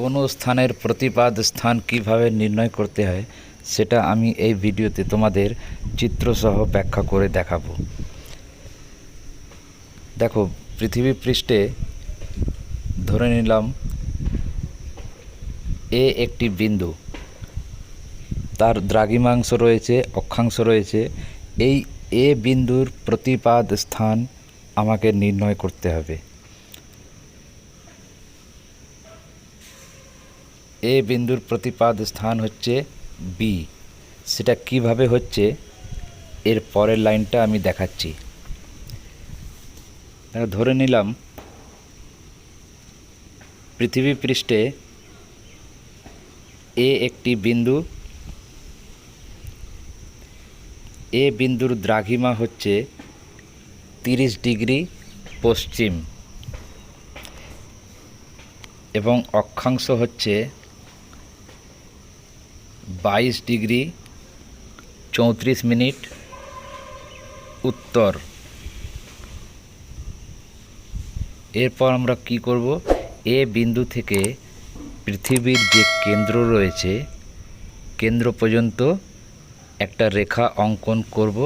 কোনো স্থানের প্রতিপাদ স্থান কীভাবে নির্ণয় করতে হয়, সেটা আমি এই ভিডিওতে তোমাদের চিত্রসহ ব্যাখ্যা করে দেখাবো। দেখো, পৃথিবী পৃষ্ঠে ধরে নিলাম, এ একটি বিন্দু। তার দ্রাঘিমাংশ রয়েছে, অক্ষাংশ রয়েছে। এই এ বিন্দুর প্রতিপাদ স্থান আমাকে নির্ণয় করতে হবে। এ বিন্দুর প্রতিপাদ স্থান হচ্ছে বি সেটা কীভাবে হচ্ছে? এর পরের লাইনটা আমি দেখাচ্ছি। দেখো, ধরে নিলাম পৃথিবী পৃষ্ঠে এ একটি বিন্দু এ বিন্দুর দ্রাঘিমা হচ্ছে তিরিশ ডিগ্রি পশ্চিম এবং অক্ষাংশ হচ্ছে বাইশ ডিগ্রি চৌত্রিশ মিনিট উত্তর এরপর আমরা কি করব এ বিন্দু থেকে পৃথিবীর যে কেন্দ্র রয়েছে কেন্দ্র পর্যন্ত একটা রেখা অঙ্কন করব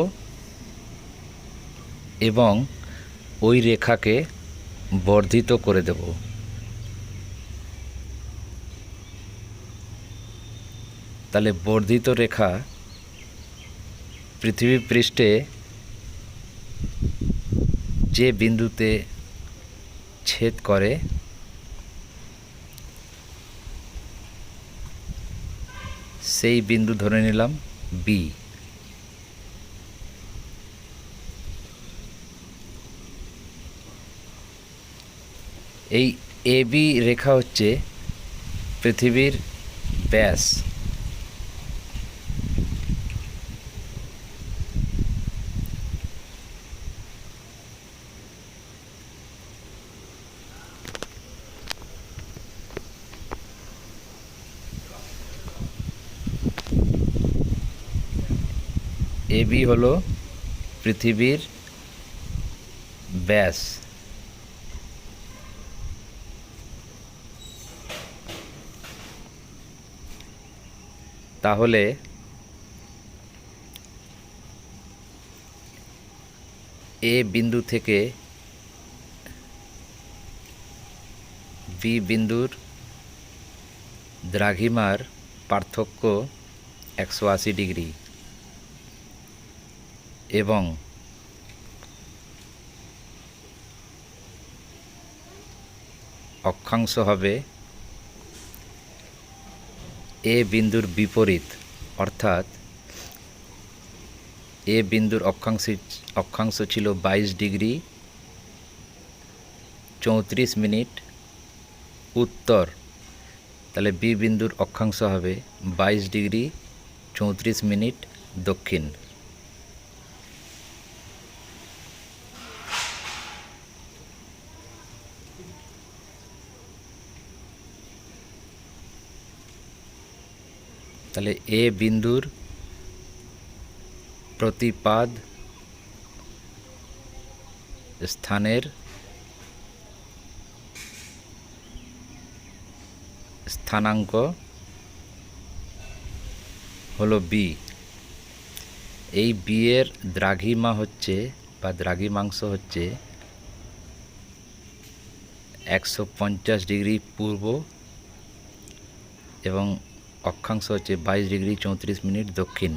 এবং ওই রেখাকে বর্ধিত করে দেব তাহলে বর্ধিত রেখা পৃথিবী পৃষ্ঠে যে বিন্দুতে ছেদ করে, সেই বিন্দু ধরে নিলাম বি এই এ বি রেখা হচ্ছে পৃথিবীর ব্যাস। এবি হলো পৃথিবীর ব্যাস। তাহলে এ বিন্দু থেকে বি বিন্দুর দ্রাঘিমার পার্থক্য একশো আশি ডিগ্রি। এবং অক্ষাংশ হবে এ বিন্দুর বিপরীত, অর্থাৎ এ বিন্দুর অক্ষাংশ অক্ষাংশ ছিল বাইশ ডিগ্রি চৌত্রিশ মিনিট উত্তর। তাহলে বি বিন্দুর অক্ষাংশ হবে বাইশ ডিগ্রি চৌত্রিশ মিনিট দক্ষিণ। তাহলে এ বিন্দুর প্রতিপাদ স্থানের স্থানাঙ্ক হলো বি এই বি এর দ্রাঘিমা হচ্ছে বা দ্রাঘিমাংশ হচ্ছে একশো পঞ্চাশ ডিগ্রি পূর্ব এবং অক্ষাংশ হচ্ছে বাইশ ডিগ্রি চৌত্রিশ মিনিট দক্ষিণ।